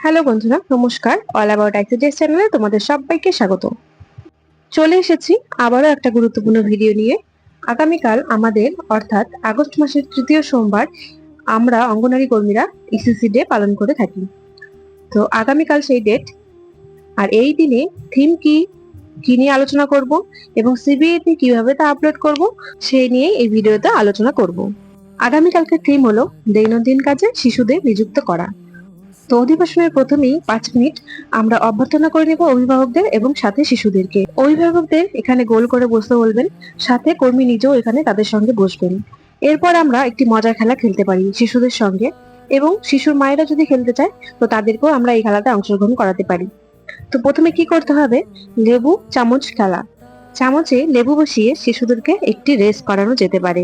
Hello বন্ধুরা, নমস্কার। All about accident চ্যানেলে তোমাদের সবাইকে স্বাগত। চলে এসেছি আবারও একটা গুরুত্বপূর্ণ ভিডিও নিয়ে। আগামীকাল আমাদের, অর্থাৎ আগস্ট মাসের তৃতীয় সোমবার, আমরা অঙ্গনারী কর্মীরা ইসিসি ডে পালন করে থাকি। তো আগামীকাল সেই ডেট আর এই দিনে থিম কি কি নিয়ে আলোচনা করব এবং সিবিএতে কীভাবে তা আপলোড করব সেই নিয়ে এই ভিডিওতে আলোচনা করব। আগামীকালকের থিম হলো দৈনন্দিন কাজে শিশুদের নিযুক্ত করা। তো অধিবেশনের প্রথমেই পাঁচ মিনিট আমরা অভ্যর্থনা করে নেব অভিভাবকদের এবং সাথে শিশুদেরকে। অভিভাবকদের এখানে গোল করে বসতে বলবেন, সাথে কর্মী নিজেও এখানে তাদের সঙ্গে বসবেন। এরপর আমরা একটি মজার খেলা খেলতে পারি শিশুদের সঙ্গে এবং শিশুর মায়েরা যদি খেলতে চায়, তো তাদেরকেও আমরা এই খেলাতে অংশগ্রহণ করাতে পারি। তো প্রথমে কি করতে হবে? লেবু, চামচ, খেলা। চামচে লেবু বসিয়ে শিশুদেরকে একটি রেস করানো যেতে পারে।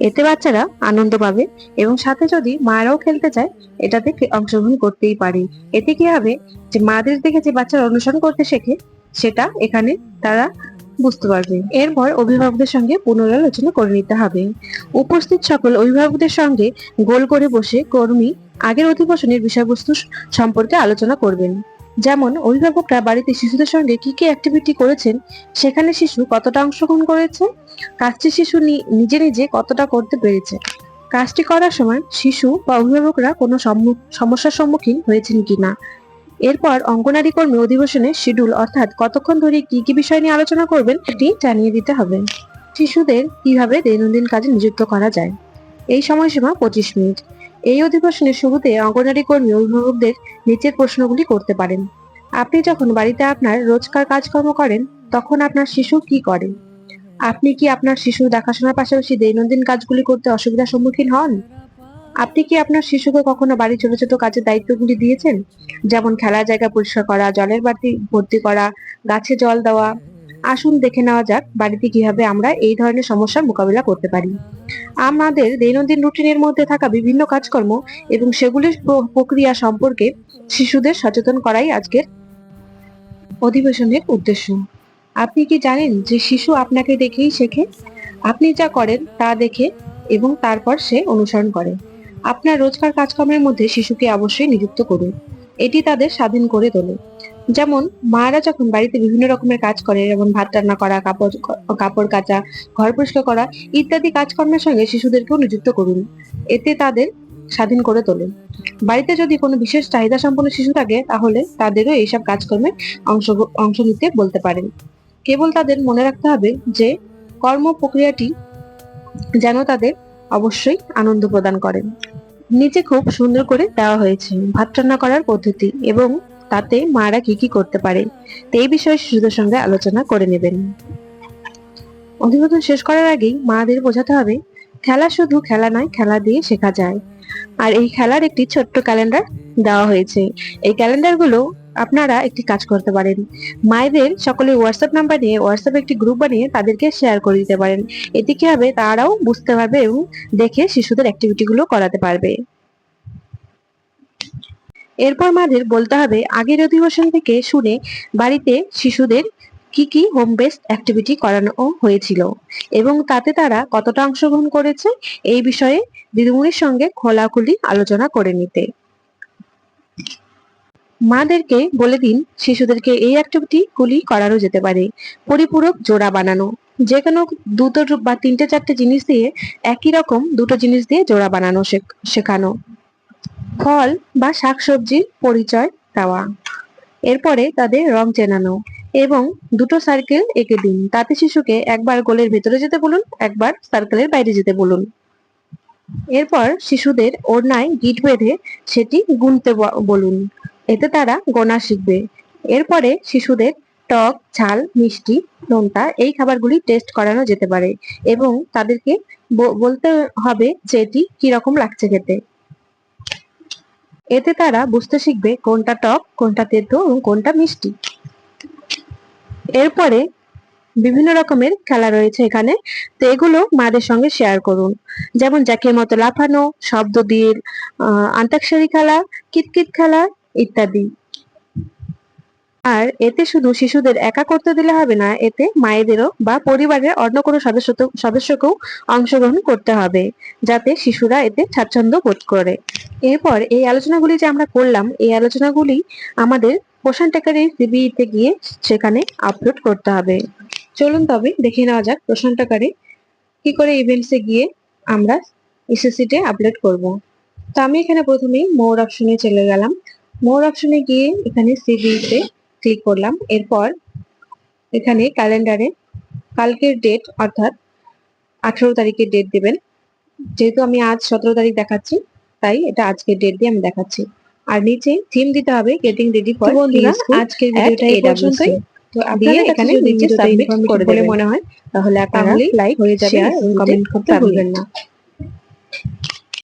এতে বাচ্চারা আনন্দ পাবে এবং সাথে যদি মায়েরাও খেলতে চায় এটাতে অংশগ্রহণ করতেই পারে। এতে কি হবে? যে মাদের দেখে যে বাচ্চারা অনুসরণ করতে শেখে, সেটা এখানে তারা বুঝতে পারবে। এরপর অভিভাবকদের সঙ্গে পুনরালোচনা করে নিতে হবে। উপস্থিত সকল অভিভাবকদের সঙ্গে গোল করে বসে কর্মী আগের অধিবেশনের বিষয়বস্তু সম্পর্কে আলোচনা করবেন। যেমন, অভিভাবকরা বাড়িতে শিশুদের সঙ্গে কি কি অ্যাক্টিভিটি করেছেন, সেখানে শিশু কতটা অংশগ্রহণ করেছে, কাজটি শিশু নি- নিজে নিজে কতটা করতে পেরেছে। কাজটি করার সময় শিশু বা অভিভাবকরা কোনো সমস্যার সম্মুখীন হয়েছেন কিনা এরপর অঙ্গনারী কর্মী অধিবেশনের শিডিউল, অর্থাৎ কতক্ষণ ধরে কি কি বিষয় নিয়ে আলোচনা করবেন এটি জানিয়ে দিতে হবে। শিশুদের কীভাবে দৈনন্দিন কাজে নিযুক্ত করা যায়? এই সময়সীমা পঁচিশ মিনিট। এই অধিবেশনের শুরুতে অঙ্গনারী কর্মী অভিভাবকদের নিচের প্রশ্নগুলি করতে পারেন। আপনি যখন বাড়িতে আপনার রোজকার কাজকর্ম করেন, তখন আপনার শিশু কি করে? আপনি কি আপনার শিশুর দেখাশোনার পাশাপাশি দৈনন্দিন কাজগুলি করতে অসুবিধার সম্মুখীন হন? আপনি কি আপনার শিশুকে কখনো বাড়ির ছোট ছোট কাজের দায়িত্বগুলি দিয়েছেন? যেমন খেলার জায়গা পরিষ্কার করা, জলের বাতি ভর্তি করা, গাছে জল দেওয়া আসুন দেখে নেওয়া যাক বাড়িতে কীভাবে আমরা এই ধরনের সমস্যার মোকাবিলা করতে পারি। আমাদের দৈনন্দিন রুটিনের মধ্যে থাকা বিভিন্ন কাজকর্ম এবং সেগুলির প্রক্রিয়া সম্পর্কে শিশুদের সচেতন করাই আজকের অধিবেশনের উদ্দেশ্য। আপনি কি জানেন যে শিশু আপনাকে দেখেই শেখে? আপনি যা করেন তা দেখে এবং তারপর সে অনুসরণ করে। আপনার রোজকার কাজকর্মের মধ্যে শিশুকে অবশ্যই নিযুক্ত করুন। এটি তাদের স্বাধীন করে তোলে। যেমন মায়েরা যখন বাড়িতে বিভিন্ন রকমের কাজ করে, যেমন ভাত রান্না করা, কাপড় কাপড় কাচা, ঘর পরিষ্কার করা ইত্যাদি কাজকর্মের সঙ্গে শিশুদেরকেও নিযুক্ত করুন। এতে তাদের স্বাধীন করে তোলে বাড়িতে যদি কোনো বিশেষ চাহিদা সম্পন্ন শিশু থাকে, তাহলে তাদেরও এইসব কাজকর্মে অংশ অংশ নিতে বলতে পারেন। কেবল তাদের মনে রাখতে হবে যে কর্ম প্রক্রিয়াটি যেন তাদের অবশ্যই আনন্দ প্রদান করে। নিচে খুব সুন্দর করে দেওয়া হয়েছে ভাত রান্না করার পদ্ধতি এবং তাতে মারা কি কি করতে পারে এই বিষয়ে শিশুদের সঙ্গে আলোচনা করে নেবেন। অধিবেশন শেষ করার আগেই মাদের বোঝাতে হবে, খেলা শুধু খেলা নয়, খেলা দিয়ে শেখা যায়। আর এই খেলার একটি ছোট্ট ক্যালেন্ডার দেওয়া হয়েছে। এই ক্যালেন্ডারগুলো আপনারা একটি কাজ করতে পারেন। মায়েদের সকলে হোয়াটসঅ্যাপ নাম্বার নিয়ে হোয়াটসঅ্যাপে একটি গ্রুপ বানিয়ে তাদেরকে শেয়ার করে দিতে পারেন। এতে কি হবে? তারাও বুঝতে পারবে এবং দেখে শিশুদের অ্যাক্টিভিটি গুলো করাতে পারবে। এরপর মাদের বলতে হবে আগের অধিবেশন থেকে শুনে বাড়িতে শিশুদের কি কি হোম বেসড অ্যাক্টিভিটি করানো হয়েছিল এবং তাতে তারা কতটা অংশগ্রহণ করেছে, এই বিষয়ে দিদিমণির সঙ্গে খোলাখুলি আলোচনা করে নিতে। মাদেরকে বলে দিন, শিশুদেরকে এই অ্যাক্টিভিটি গুলি করানো যেতে পারে। পরিপূরক জোড়া বানানো যে কোনো দুটো বা তিনটে চারটে জিনিস দিয়ে একই রকম দুটো জিনিস দিয়ে জোড়া বানানো শেখানো। ফল বা শাকসবজির পরিচয় দেওয়া। এরপরে তাদের রং চেনানো এবং দুটো সার্কেল এঁকে দিন। তাতে শিশুকে একবার গোলের ভেতরে যেতে বলুন, একবার সার্কেলের বাইরে যেতে বলুন। এরপর শিশুদের ওড়নায় গিট বেঁধে সেটি গুনতে বলুন। এতে তারা গোনা শিখবে। এরপরে শিশুদের টক, ঝাল, মিষ্টি, নোনতা এই খাবারগুলি টেস্ট করানো যেতে পারে এবং তাদেরকে বলতে হবে যে এটি কীরকম লাগছে খেতে। এতে তারা বুঝতে শিখবে কোনটা টক, কোনটা তেতো এবং কোনটা মিষ্টি। এরপরে বিভিন্ন রকমের খেলা রয়েছে এখানে। তো এগুলো মাদের সঙ্গে শেয়ার করুন। যেমন জ্যাকের মতো লাফানো, শব্দ দিয়ে আন্তাক্ষরী খেলা, কিতকিত খেলা ইত্যাদি। আর এতে শুধু শিশুদের একা করতে দিলে হবে না, এতে মায়েদেরও বা পরিবারের অন্য কোনো সদস্য সদস্যকেও অংশগ্রহণ করতে হবে, যাতে শিশুরা এতে স্বাচ্ছন্দ্য বোধ করে। এরপর এই আলোচনাগুলি যে আমরা করলাম, এই আলোচনাগুলি আমাদের পোষণ টেকারের সিবিইতে গিয়ে সেখানে আপলোড করতে হবে। চলুন তবে দেখে নেওয়া যাক প্রশ্ন টাকারে কি করে ইভেন্টসে গিয়ে আমরা এসএসসিতে আপলোড করব। তো আমি এখানে প্রথমেই মোর অপশনে চলে গেলাম। মোর অপশনে গিয়ে এখানে সিবিইতে ক্লিক করলাম। এরপর এখানে ক্যালেন্ডারে কালকের ডেট অর্থাৎ আঠারো তারিখের ডেট দেবেন। যেহেতু আমি আজ সতেরো তারিখ দেখাচ্ছি তাই এটা আজকের ডেট দিয়ে আমি দেখাচ্ছি। আর নিচে থিম দিতে হবে গেটিং রেডি ফর বন্ধুরা, আজকের ভিডিওটা এই পর্যন্তই। তো দিয়ে আপনাদের এখানে নিচে সাবমিট করে বলে মনে হয় তাহলে আপনারা লাইক হয়ে যাবে আর কমেন্ট করতে ভুলবেন না।